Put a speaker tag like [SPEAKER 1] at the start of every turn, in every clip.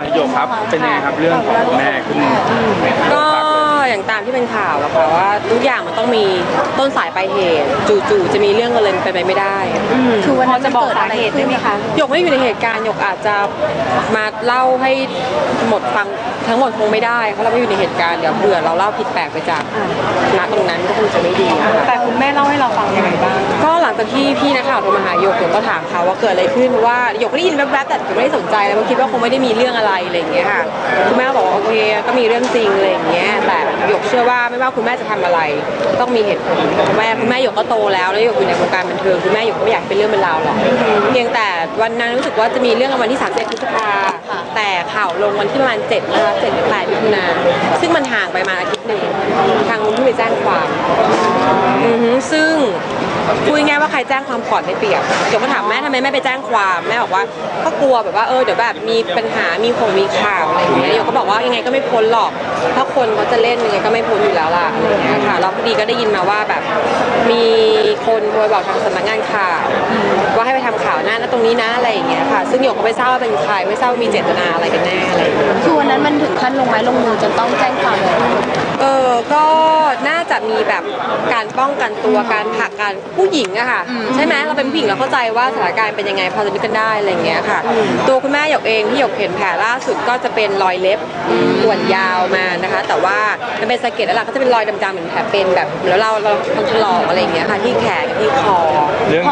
[SPEAKER 1] ประโยคครับ เป็นยังไงครับเรื่องของคุณแม่ขึ้น
[SPEAKER 2] ก็อย่างตามที่เป็นข่าวอะค่ะว่าทุกอย่างมันต้องมีต้นสายปลายเหตุ จู่ๆจะมีเรื่องกันเลยเป็นไปไม่ได้
[SPEAKER 3] คือวันนั้น
[SPEAKER 4] พอจะบอก
[SPEAKER 3] เกิดอะไร
[SPEAKER 4] สาเหตุ
[SPEAKER 3] ขึ้น
[SPEAKER 4] ได้ไหมคะ
[SPEAKER 2] หยกไม่ได้อยู่ในเหตุการณ์หยกอาจจะมาเล่าให้หมดฟังทั้งหมดคงไม่ได้เพราะเราไม่อยู่ในเหตุการณ์เดี๋ยวเผื่อเราเล่าผิดแปลกไปจากณตรงนั้นก็คงจะไม่ดีนะคะ
[SPEAKER 4] แต่คุณแม่เล่าให้เรา
[SPEAKER 2] ก็หลังจากที่พี่นักข่าวโทรมาหาหยกหยกก็ถามเขาว่าเกิดอะไรขึ้นเพราะว่าหยกก็ได้ยินแวบๆแต่หยกไม่ได้สนใจแล้วก็คิดว่าคงไม่ได้มีเรื่องอะไรอะไรอย่างเงี้ยค่ะคุณแม่บอกว่าโอเคก็มีเรื่องจริงอะไรอย่างเงี้ยแต่หยกเชื่อว่าไม่ว่าคุณแม่จะทำอะไร ต้องมีเหตุผลคุณแม่คุณแม่หยกก็โตแล้วแล้วหยกอยู่ในวงการบันเทิงคุณแม่หยกก็ไม่อยากเป็นเรื่องเป็นราวหรอกเพียงแต่วันนั้นรู้สึกว่าจะมีเรื่องวันที่31พฤษภาแต่ข่าวลงวันที่ประมาณ7นะคะ7หรือ8มิถุนาซึ่งมันห่างไปมาอาทิตย์หนึ่งทางนู้นที่ไปแจ้งความซึ่งพูดง่ายว่าใครแจ้งความก่อนไม่เปรียบเดี๋ยวก็ถามแม่ทำไมแม่ไปแจ้งความแม่บอกว่าก็กลัวแบบว่าเออเดี๋ยวแบบมีปัญหามีคงมีข่าวอะไรอย่างเงี้ยเดี๋ยวก็บอกว่ายังไงก็ไม่พ้นหรอก ถ้าคนเขาจะเล่นยังไงก็ไม่พ้นอยู่แล้วล่ะอะไรอย่างเงี้ยค่ะแล้วพอดีก็ได้ยินมาว่าแบบมีคนโทรบอกทางสำนักงานข่าวว่าให้ไปทำข่าวหน้าตรงนี้นะอะไรอย่างเงี้ยค่ะ ซึ่งหยกก็ไม่ทราบว่าเป็นใครไม่ทราบว่ามีเจตนาอะไรกันแน่อะไร
[SPEAKER 3] คือวันนั้นมัน นลงไม้ลงมือจนต้องแจ้งความเลย
[SPEAKER 2] เออก็น่าจะมีแบบการป้องกันตัวการผลักกันผู้หญิงอะค่ะใช่ไหมเราเป็นผู้หญิงเราเข้าใจว่าสถานการณ์เป็นยังไงพอจะนึกกันได้อะไรอย่างเงี้ยค่ะ ตัวคุณแม่หยกเองที่หยกเห็นแผลล่าสุดก็จะเป็นรอยเล็บส่วนยาวมานะคะ แต่ว่ามันเป็นสะเก็ดแล้วล่ะก็จะเป็นรอยดำๆเหมือนแผลเป็นแบบแล้วเราเราทำถลอกอะไรอย่างเงี้ยค่ะที่แขนกับที่คอ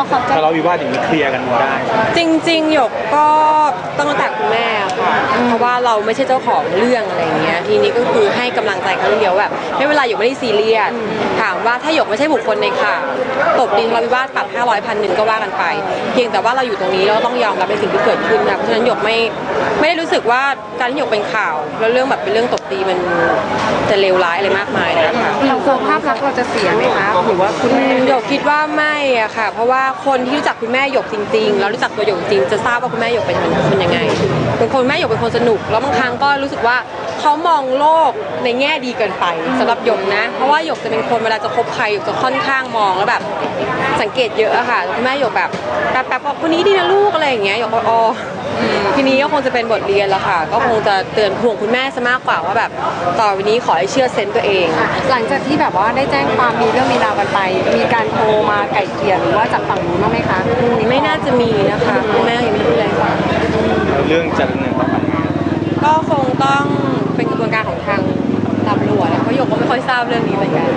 [SPEAKER 1] เรื่องทะเลาะวิวาทอย่างนี้เคลียร์กันได้
[SPEAKER 2] จริงๆ หยกก็ต้องตั้งแต่คุณแม่ค่ะ เพราะว่าเราไม่ใช่เจ้าของเรื่องอะไรอย่างเงี้ย ทีนี้ก็คือให้กำลังใจเขาเดียวแบบไม่เป็นไรหยกไม่ได้ซีเรียส ถามว่าถ้าหยกไม่ใช่บุคคลในข่าวตบดินทะเลาะวิวาทปรับ500พันหนึ่งก็ว่ากันไป เพียงแต่ว่าเราอยู่ตรงนี้เราก็ต้องยอมรับในสิ่งที่เกิดขึ้นนะ เพราะฉะนั้นหยกไม่ไม่ได้รู้สึกว่าการที่หยกเป็นข่าว แล้วเรื่องแบบเป็นเรื่องตบตีมันจะเลวร้ายอะไรมากมายนะคะ
[SPEAKER 4] เรากลัวภาพลักษณ์เราจะเสียไหมคะหรือว่าคุณ
[SPEAKER 2] อื
[SPEAKER 4] แม่
[SPEAKER 2] มหยกคิดว่าไม่อะค่ะ เพราะว่าคนที่รู้จักคุณแม่หยกจริงๆ แล้วรู้จักตัวหยกจริงจะทราบว่าคุณแม่หยกเป็นคนยังไงเป็นคนแม่หยกเป็นคนสนุก แล้วบางครั้งก็รู้สึกว่า เขามองโลกในแง่ดีเกินไปสำหรับหยกนะ เพราะว่าหยกจะเป็นคนเวลาจะคบใครหยกจะค่อนข้างมองแล้วแบบ สังเกตเยอะอะค่ะคุณแม่หยกแบบแป๊บๆบอกคนนี้ดีนะลูกอะไรอย่างเงี้ยหยกก็อ๋ออทีนี้ก็คงจะเป็นบทเรียนแล้วค่ะ ก็คงจะเตือนห่วงคุณแม่ซะมากกว่าว่าแบบต่อไปนี้ขอให้เชื่อเซนส์ตัวเอง
[SPEAKER 4] หลังจากที่แบบว่าได้แจ้งความมีเรื่องมีราวกันไป มีการโทรมาไก่เกลี่ยหรือว่าจากฝั่งนู้นบ้างไหมคะ
[SPEAKER 2] ไม่น่าจะมีนะคะคุณแม่ยังไม่ได้แรงความ
[SPEAKER 1] เรื่องจะดำเนินต่อไป
[SPEAKER 2] ก็คงต้อง ค่อยทราบเรื่องนี้เหมือนกัน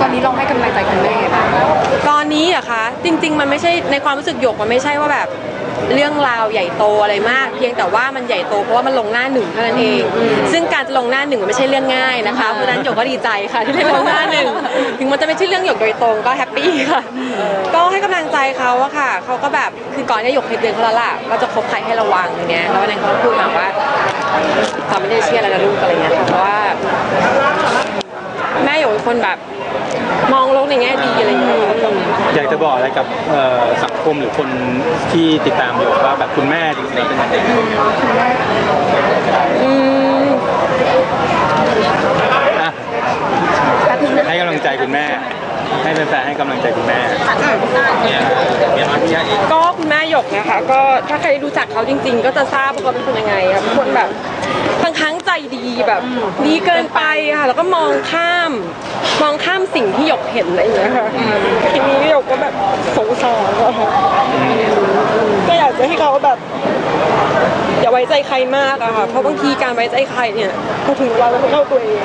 [SPEAKER 4] ตอนนี้เราให้กำลังใจคุณแม่ไงบ้าง
[SPEAKER 2] ตอนนี้อะคะ จริง ๆ มันไม่ใช่ในความรู้สึกหยกมันไม่ใช่ว่าแบบเรื่องราวใหญ่โตอะไรมาก เพียงแต่ว่ามันใหญ่โตเพราะว่ามันลงหน้าหนึ่งเท่านั้นเอง ซึ่งการจะลงหน้าหนึ่งมันไม่ใช่เรื่องง่ายนะคะเพราะฉะนั้นหยกก็ดีใจค่ะที่ได้ลงหน้าหนึ่งถึงมันจะไม่ใช่เรื่องหยกโดยตรงก็แฮปปี้ค่ะก็ให้กำลังใจเขาอะค่ะเขาก็แบบคือก่อนหน้าหยกเคยเตือนเขาแล้วล่ะว่าจะคบใครให้ระวังอย่างเงี้ยแล้ววันนั้นเขาก็พูดมาว่าเขาไม่ได้เชื่ออะไรนะลูกอะไรเงี้ยค่ะเพราะว่าแม่หยกเป็น คนแบบมองโลกในแง่ดีอะไรอย่างเงี้ย
[SPEAKER 1] อยากจะบอกอะไรกับเอ่อสังคมหรือคนที่ติดตามอยู่ว่าแบบคุณแม่จริงๆเป็นยังไง
[SPEAKER 2] อืม
[SPEAKER 1] อะให้กำลังใจคุณแม่ ให้แฟนๆให้กำลังใจคุณแม่
[SPEAKER 2] ก็คุณแม่หยกนะคะ ก็ถ้าใครรู้จักเขาจริง ๆ ก็จะทราบว่าเขาเป็นคนยังไงค่ะเป็นคนแบบบางครั้งใจดีแบบดีเกินไปค่ะแล้วก็มองข้าม มองข้ามสิ่งที่หยกเห็นอะไรอย่างเงี้ยค่ะทีนี้หยกก็แบบสงสารอะค่ะก็อยากจะให้เขาแบบอย่าไว้ใจใครมากอะค่ะเพราะบางทีการไว้ใจใครเนี่ยพอถึงเวลาเราต้องเข้าตัวเอง